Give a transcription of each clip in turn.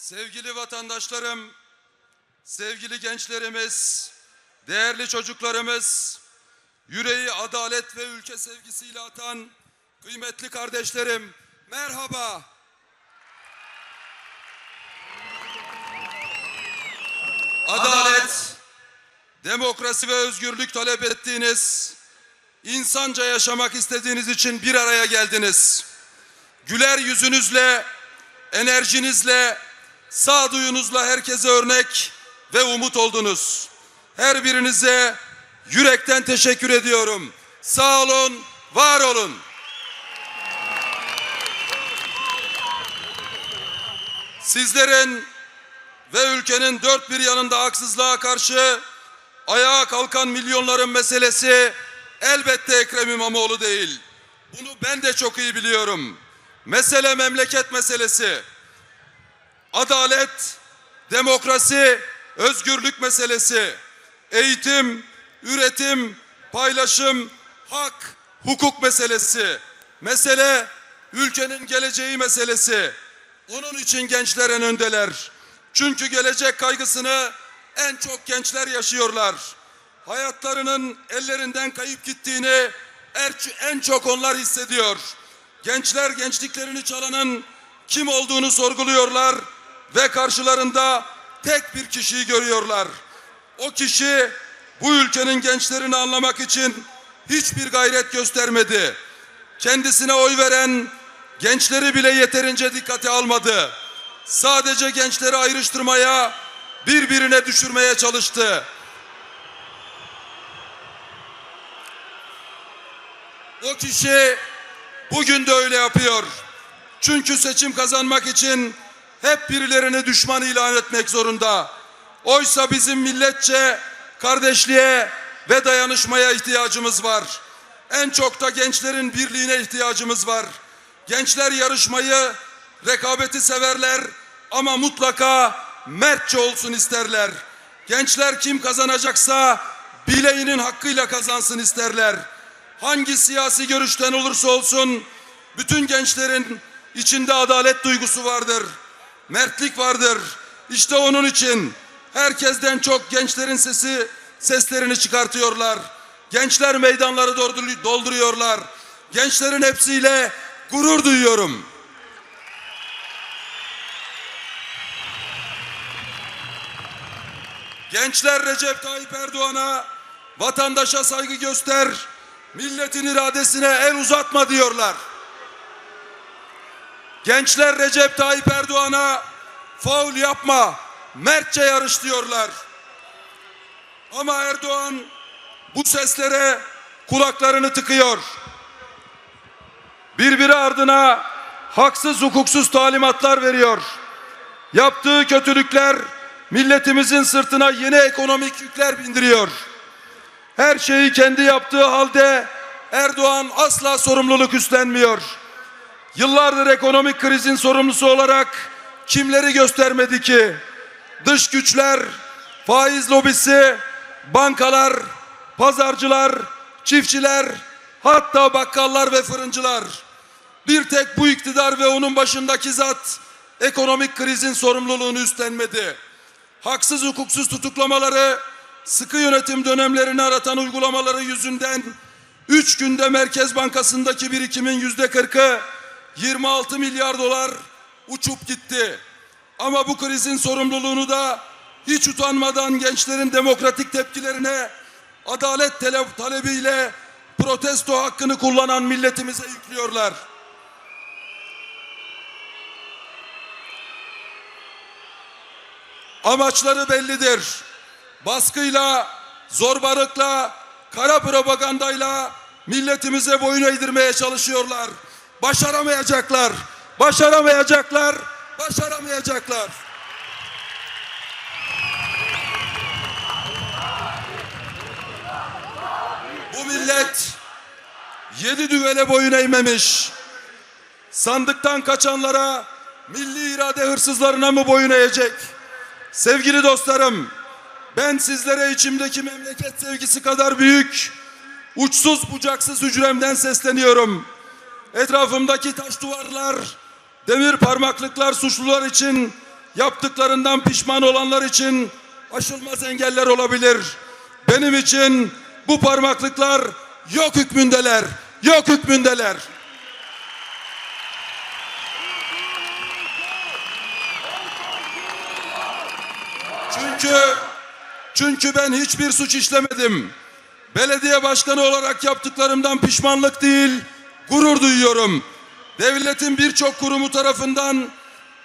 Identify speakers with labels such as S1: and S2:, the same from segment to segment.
S1: Sevgili vatandaşlarım, sevgili gençlerimiz, değerli çocuklarımız, yüreği adalet ve ülke sevgisiyle atan kıymetli kardeşlerim, merhaba. Adalet, demokrasi ve özgürlük talep ettiğiniz, insanca yaşamak istediğiniz için bir araya geldiniz. Güler yüzünüzle, enerjinizle, sağduyunuzla herkese örnek ve umut oldunuz. Her birinize yürekten teşekkür ediyorum. Sağ olun, var olun. Sizlerin ve ülkenin dört bir yanında haksızlığa karşı ayağa kalkan milyonların meselesi elbette Ekrem İmamoğlu değil. Bunu ben de çok iyi biliyorum. Mesele memleket meselesi. Adalet, demokrasi, özgürlük meselesi. Eğitim, üretim, paylaşım, hak, hukuk meselesi. Mesele ülkenin geleceği meselesi. Onun için gençler en öndeler. Çünkü gelecek kaygısını en çok gençler yaşıyorlar. Hayatlarının ellerinden kayıp gittiğini en çok onlar hissediyor. Gençler gençliklerini çalanın kim olduğunu sorguluyorlar ve karşılarında tek bir kişiyi görüyorlar. O kişi bu ülkenin gençlerini anlamak için hiçbir gayret göstermedi. Kendisine oy veren gençleri bile yeterince dikkate almadı. Sadece gençleri ayrıştırmaya, birbirine düşürmeye çalıştı. O kişi bugün de öyle yapıyor. Çünkü seçim kazanmak için hep birilerini düşman ilan etmek zorunda. Oysa bizim milletçe kardeşliğe ve dayanışmaya ihtiyacımız var. En çok da gençlerin birliğine ihtiyacımız var. Gençler yarışmayı, rekabeti severler ama mutlaka mertçe olsun isterler. Gençler kim kazanacaksa bileğinin hakkıyla kazansın isterler. Hangi siyasi görüşten olursa olsun bütün gençlerin içinde adalet duygusu vardır. Mertlik vardır. İşte onun için herkesten çok gençlerin sesi seslerini çıkartıyorlar. Gençler meydanları doldur- dolduruyorlar. Gençlerin hepsiyle gurur duyuyorum. Gençler Recep Tayyip Erdoğan'a vatandaşa saygı göster, milletin iradesine el uzatma diyorlar. Gençler Recep Tayyip Erdoğan'a faul yapma, mertçe yarış diyorlar. Ama Erdoğan bu seslere kulaklarını tıkıyor. Birbiri ardına haksız hukuksuz talimatlar veriyor. Yaptığı kötülükler milletimizin sırtına yeni ekonomik yükler bindiriyor. Her şeyi kendi yaptığı halde Erdoğan asla sorumluluk üstlenmiyor. Yıllardır ekonomik krizin sorumlusu olarak kimleri göstermedi ki? Dış güçler, faiz lobisi, bankalar, pazarcılar, çiftçiler, hatta bakkallar ve fırıncılar. Bir tek bu iktidar ve onun başındaki zat ekonomik krizin sorumluluğunu üstlenmedi. Haksız hukuksuz tutuklamaları, sıkı yönetim dönemlerini aratan uygulamaları yüzünden 3 günde Merkez Bankası'ndaki birikimin yüzde 40'ı 26 milyar dolar uçup gitti. Ama bu krizin sorumluluğunu da hiç utanmadan gençlerin demokratik tepkilerine adalet tale- talebiyle protesto hakkını kullanan milletimize yüklüyorlar. Amaçları bellidir. Baskıyla, zorbalıkla, kara propagandayla milletimize boyun eğdirmeye çalışıyorlar. Başaramayacaklar. Başaramayacaklar. Başaramayacaklar. Bu millet yedi düvele boyun eğmemiş. Sandıktan kaçanlara, milli irade hırsızlarına mı boyun eğecek? Sevgili dostlarım, ben sizlere içimdeki memleket sevgisi kadar büyük, uçsuz bucaksız hücremden sesleniyorum. Etrafımdaki taş duvarlar, demir parmaklıklar suçlular için yaptıklarından pişman olanlar için aşılmaz engeller olabilir. Benim için bu parmaklıklar yok hükmündeler, yok hükmündeler. Çünkü çünkü ben hiçbir suç işlemedim. Belediye başkanı olarak yaptıklarımdan pişmanlık değil, gurur duyuyorum. Devletin birçok kurumu tarafından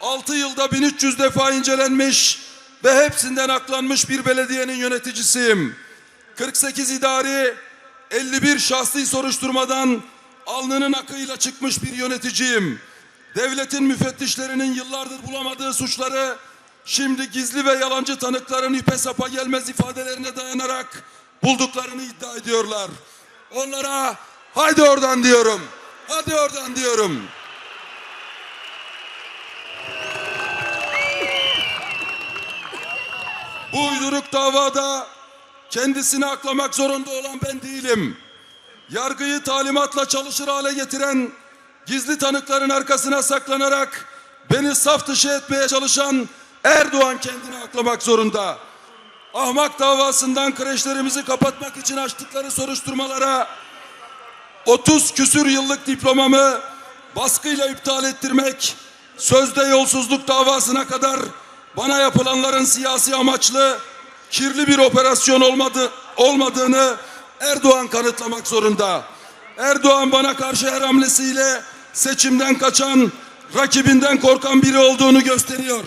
S1: 6 yılda 1300 defa incelenmiş ve hepsinden aklanmış bir belediyenin yöneticisiyim. 48 idari, 51 şahsi soruşturmadan alnının akıyla çıkmış bir yöneticiyim. Devletin müfettişlerinin yıllardır bulamadığı suçları şimdi gizli ve yalancı tanıkların ipe sapa gelmez ifadelerine dayanarak bulduklarını iddia ediyorlar. Onlara haydi oradan diyorum. Hadi oradan diyorum. Bu uyduruk davada kendisini aklamak zorunda olan ben değilim. Yargıyı talimatla çalışır hale getiren gizli tanıkların arkasına saklanarak beni saf dışı etmeye çalışan Erdoğan kendini aklamak zorunda. Ahmak davasından kreşlerimizi kapatmak için açtıkları soruşturmalara 30 küsür yıllık diplomamı baskıyla iptal ettirmek, sözde yolsuzluk davasına kadar bana yapılanların siyasi amaçlı kirli bir operasyon olmadı, olmadığını Erdoğan kanıtlamak zorunda. Erdoğan bana karşı her hamlesiyle seçimden kaçan, rakibinden korkan biri olduğunu gösteriyor.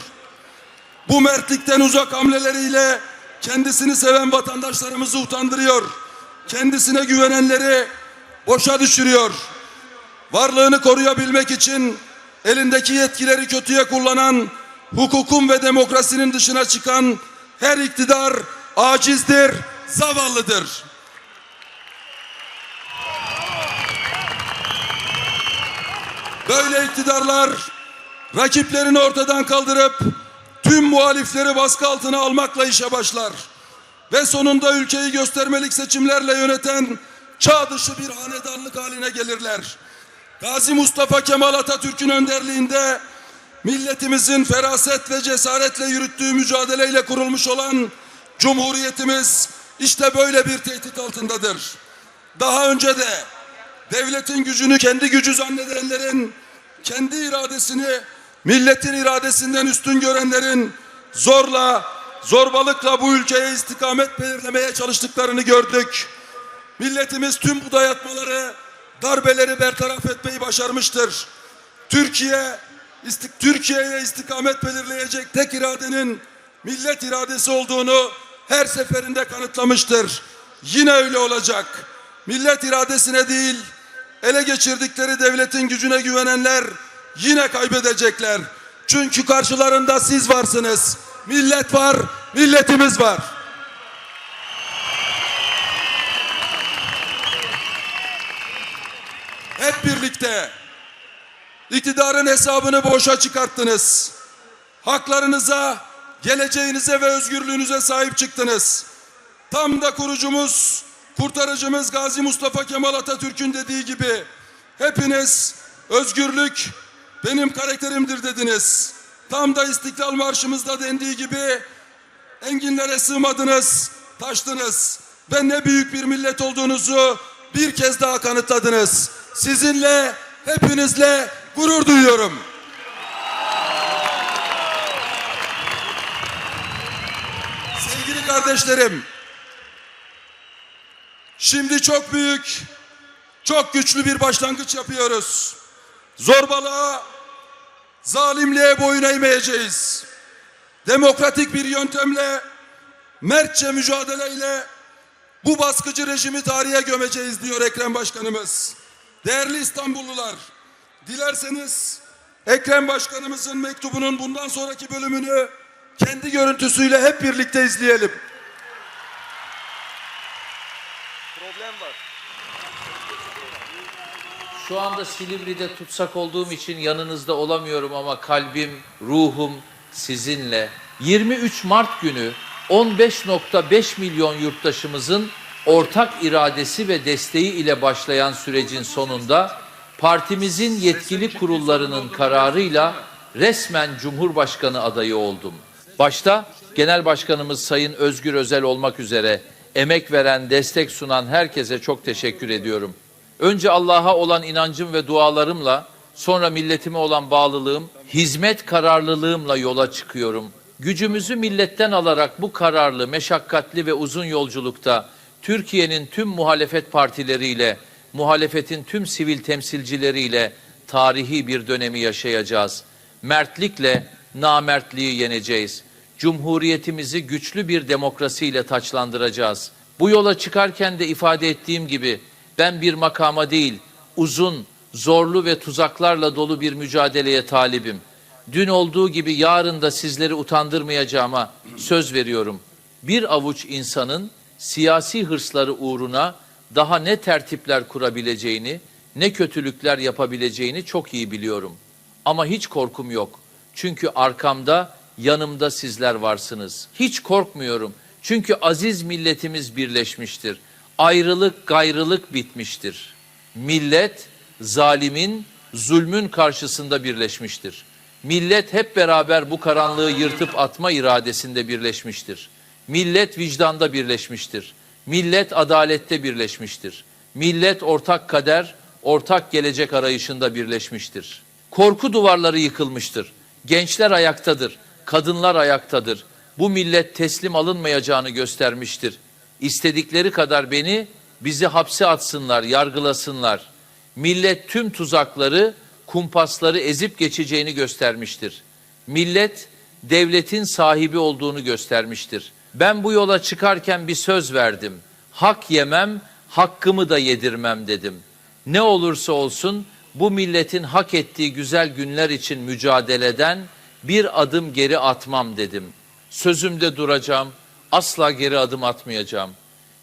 S1: Bu mertlikten uzak hamleleriyle kendisini seven vatandaşlarımızı utandırıyor. Kendisine güvenenleri boşa düşürüyor. Varlığını koruyabilmek için elindeki yetkileri kötüye kullanan, hukukun ve demokrasinin dışına çıkan her iktidar acizdir, zavallıdır. Böyle iktidarlar rakiplerini ortadan kaldırıp tüm muhalifleri baskı altına almakla işe başlar. Ve sonunda ülkeyi göstermelik seçimlerle yöneten çağ dışı bir hanedanlık haline gelirler. Gazi Mustafa Kemal Atatürk'ün önderliğinde milletimizin feraset ve cesaretle yürüttüğü mücadeleyle kurulmuş olan Cumhuriyetimiz işte böyle bir tehdit altındadır. Daha önce de devletin gücünü kendi gücü zannedenlerin, kendi iradesini milletin iradesinden üstün görenlerin zorla, zorbalıkla bu ülkeye istikamet belirlemeye çalıştıklarını gördük. Milletimiz tüm bu dayatmaları, darbeleri bertaraf etmeyi başarmıştır. Türkiye, istik, Türkiye'ye istikamet belirleyecek tek iradenin millet iradesi olduğunu her seferinde kanıtlamıştır. Yine öyle olacak. Millet iradesine değil, ele geçirdikleri devletin gücüne güvenenler yine kaybedecekler. Çünkü karşılarında siz varsınız. Millet var, milletimiz var. Hep birlikte iktidarın hesabını boşa çıkarttınız. Haklarınıza, geleceğinize ve özgürlüğünüze sahip çıktınız. Tam da kurucumuz, kurtarıcımız Gazi Mustafa Kemal Atatürk'ün dediği gibi hepiniz özgürlük benim karakterimdir dediniz. Tam da İstiklal Marşımızda dendiği gibi enginlere sığmadınız, taştınız ve ne büyük bir millet olduğunuzu bir kez daha kanıtladınız. Sizinle, hepinizle gurur duyuyorum. Sevgili kardeşlerim, şimdi çok büyük, çok güçlü bir başlangıç yapıyoruz. Zorbalığa, zalimliğe boyun eğmeyeceğiz. Demokratik bir yöntemle, mertçe mücadeleyle bu baskıcı rejimi tarihe gömeceğiz diyor Ekrem Başkanımız. Değerli İstanbullular, dilerseniz Ekrem Başkanımızın mektubunun bundan sonraki bölümünü kendi görüntüsüyle hep birlikte izleyelim.
S2: Problem var.
S3: Şu anda Silivri'de tutsak olduğum için yanınızda olamıyorum ama kalbim, ruhum sizinle. 23 Mart günü 15.5 milyon yurttaşımızın ortak iradesi ve desteği ile başlayan sürecin sonunda partimizin yetkili kurullarının kararıyla resmen Cumhurbaşkanı adayı oldum. Başta Genel Başkanımız Sayın Özgür Özel olmak üzere emek veren, destek sunan herkese çok teşekkür ediyorum. Önce Allah'a olan inancım ve dualarımla, sonra milletime olan bağlılığım, hizmet kararlılığımla yola çıkıyorum. Gücümüzü milletten alarak bu kararlı, meşakkatli ve uzun yolculukta Türkiye'nin tüm muhalefet partileriyle, muhalefetin tüm sivil temsilcileriyle tarihi bir dönemi yaşayacağız. Mertlikle namertliği yeneceğiz. Cumhuriyetimizi güçlü bir demokrasiyle taçlandıracağız. Bu yola çıkarken de ifade ettiğim gibi ben bir makama değil, uzun, zorlu ve tuzaklarla dolu bir mücadeleye talibim. Dün olduğu gibi yarın da sizleri utandırmayacağıma söz veriyorum. Bir avuç insanın siyasi hırsları uğruna daha ne tertipler kurabileceğini, ne kötülükler yapabileceğini çok iyi biliyorum. Ama hiç korkum yok. Çünkü arkamda, yanımda sizler varsınız. Hiç korkmuyorum. Çünkü aziz milletimiz birleşmiştir. Ayrılık, gayrılık bitmiştir. Millet zalimin, zulmün karşısında birleşmiştir. Millet hep beraber bu karanlığı yırtıp atma iradesinde birleşmiştir. Millet vicdanda birleşmiştir. Millet adalette birleşmiştir. Millet ortak kader, ortak gelecek arayışında birleşmiştir. Korku duvarları yıkılmıştır. Gençler ayaktadır, kadınlar ayaktadır. Bu millet teslim alınmayacağını göstermiştir. İstedikleri kadar beni, bizi hapse atsınlar, yargılasınlar. Millet tüm tuzakları, kumpasları ezip geçeceğini göstermiştir. Millet devletin sahibi olduğunu göstermiştir. Ben bu yola çıkarken bir söz verdim. Hak yemem, hakkımı da yedirmem dedim. Ne olursa olsun bu milletin hak ettiği güzel günler için mücadeleden bir adım geri atmam dedim. Sözümde duracağım, asla geri adım atmayacağım.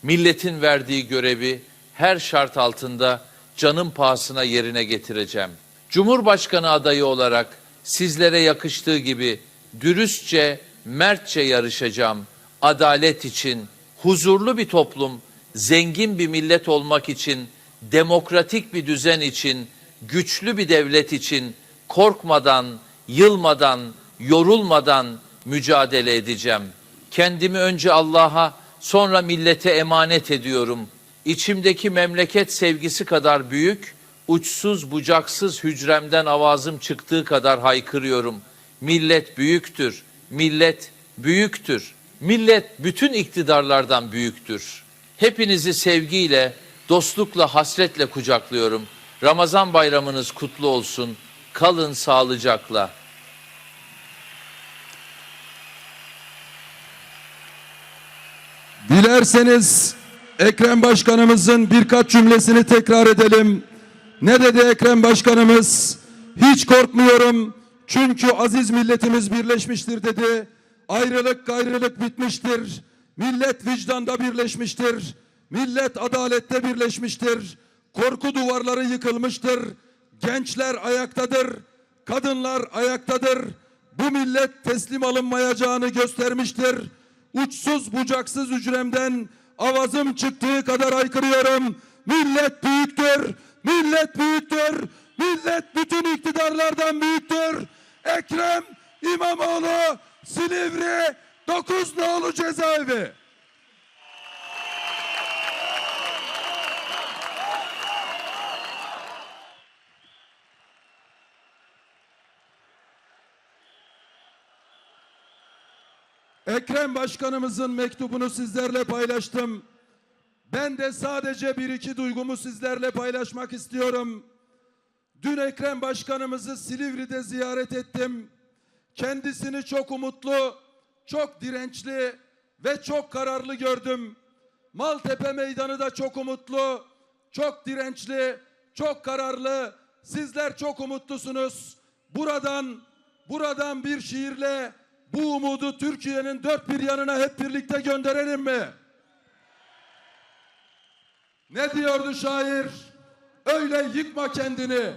S3: Milletin verdiği görevi her şart altında canım pahasına yerine getireceğim. Cumhurbaşkanı adayı olarak sizlere yakıştığı gibi dürüstçe, mertçe yarışacağım. Adalet için, huzurlu bir toplum, zengin bir millet olmak için, demokratik bir düzen için, güçlü bir devlet için korkmadan, yılmadan, yorulmadan mücadele edeceğim. Kendimi önce Allah'a, sonra millete emanet ediyorum. İçimdeki memleket sevgisi kadar büyük, uçsuz bucaksız hücremden avazım çıktığı kadar haykırıyorum. Millet büyüktür, millet büyüktür. Millet bütün iktidarlardan büyüktür. Hepinizi sevgiyle, dostlukla, hasretle kucaklıyorum. Ramazan bayramınız kutlu olsun. Kalın sağlıcakla.
S1: Dilerseniz Ekrem Başkanımızın birkaç cümlesini tekrar edelim. Ne dedi Ekrem Başkanımız? Hiç korkmuyorum çünkü aziz milletimiz birleşmiştir dedi. Ayrılık gayrılık bitmiştir. Millet vicdanda birleşmiştir. Millet adalette birleşmiştir. Korku duvarları yıkılmıştır. Gençler ayaktadır. Kadınlar ayaktadır. Bu millet teslim alınmayacağını göstermiştir. Uçsuz bucaksız hücremden avazım çıktığı kadar haykırıyorum. Millet büyüktür. Millet büyüktür. Millet bütün iktidarlardan büyüktür. Ekrem İmamoğlu Silivri 9 nolu cezaevi. Ekrem Başkanımızın mektubunu sizlerle paylaştım. Ben de sadece bir iki duygumu sizlerle paylaşmak istiyorum. Dün Ekrem Başkanımızı Silivri'de ziyaret ettim. Kendisini çok umutlu, çok dirençli ve çok kararlı gördüm. Maltepe Meydanı da çok umutlu, çok dirençli, çok kararlı. Sizler çok umutlusunuz. Buradan buradan bir şiirle bu umudu Türkiye'nin dört bir yanına hep birlikte gönderelim mi? Ne diyordu şair? Öyle yıkma kendini.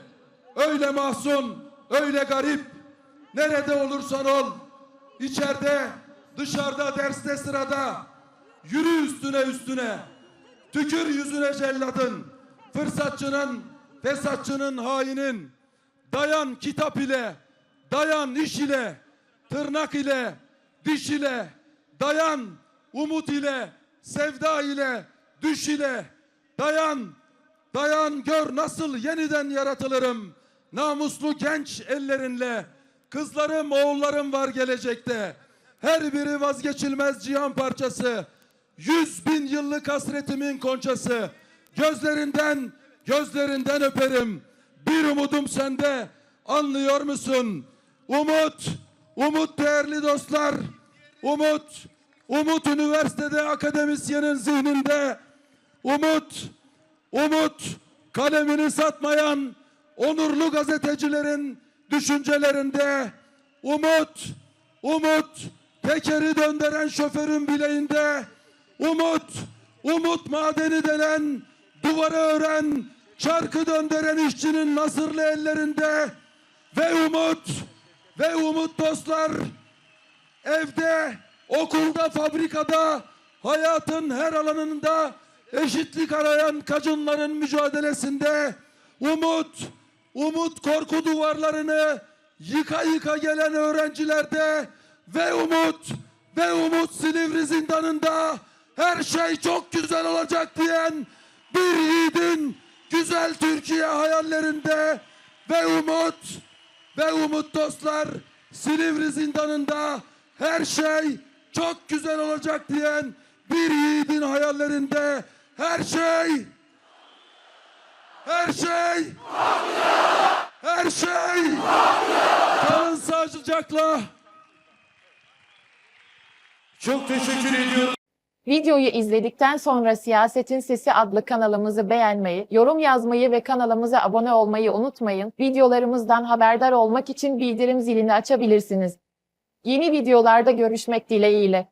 S1: Öyle mahzun, öyle garip. Nerede olursan ol. içeride, dışarıda, derste, sırada. Yürü üstüne üstüne. Tükür yüzüne celladın. Fırsatçının, fesatçının, hainin. Dayan kitap ile. dayan iş ile, tırnak ile, diş ile, dayan umut ile, sevda ile, düş ile, dayan, dayan gör nasıl yeniden yaratılırım. Namuslu genç ellerinle, kızlarım oğullarım var gelecekte. Her biri vazgeçilmez cihan parçası. Yüz bin yıllık hasretimin konçası. Gözlerinden, gözlerinden öperim. Bir umudum sende. Anlıyor musun? Umut, umut değerli dostlar. Umut, umut üniversitede akademisyenin zihninde. Umut, umut kalemini satmayan onurlu gazetecilerin düşüncelerinde. Umut, umut tekeri döndüren şoförün bileğinde. Umut, umut madeni denen duvara ören çarkı döndüren işçinin nasırlı ellerinde. Ve umut, ve umut dostlar evde, okulda, fabrikada, hayatın her alanında eşitlik arayan kadınların mücadelesinde umut, umut korku duvarlarını yıka yıka gelen öğrencilerde ve umut ve umut Silivri zindanında her şey çok güzel olacak diyen bir yiğidin güzel Türkiye hayallerinde ve umut ve umut dostlar Silivri zindanında her şey çok güzel olacak diyen bir yiğidin hayallerinde her şey her şey her şey kalın sağlıcakla
S4: Çok teşekkür ediyorum.
S5: Videoyu izledikten sonra Siyasetin Sesi adlı kanalımızı beğenmeyi, yorum yazmayı ve kanalımıza abone olmayı unutmayın. Videolarımızdan haberdar olmak için bildirim zilini açabilirsiniz. Yeni videolarda görüşmek dileğiyle.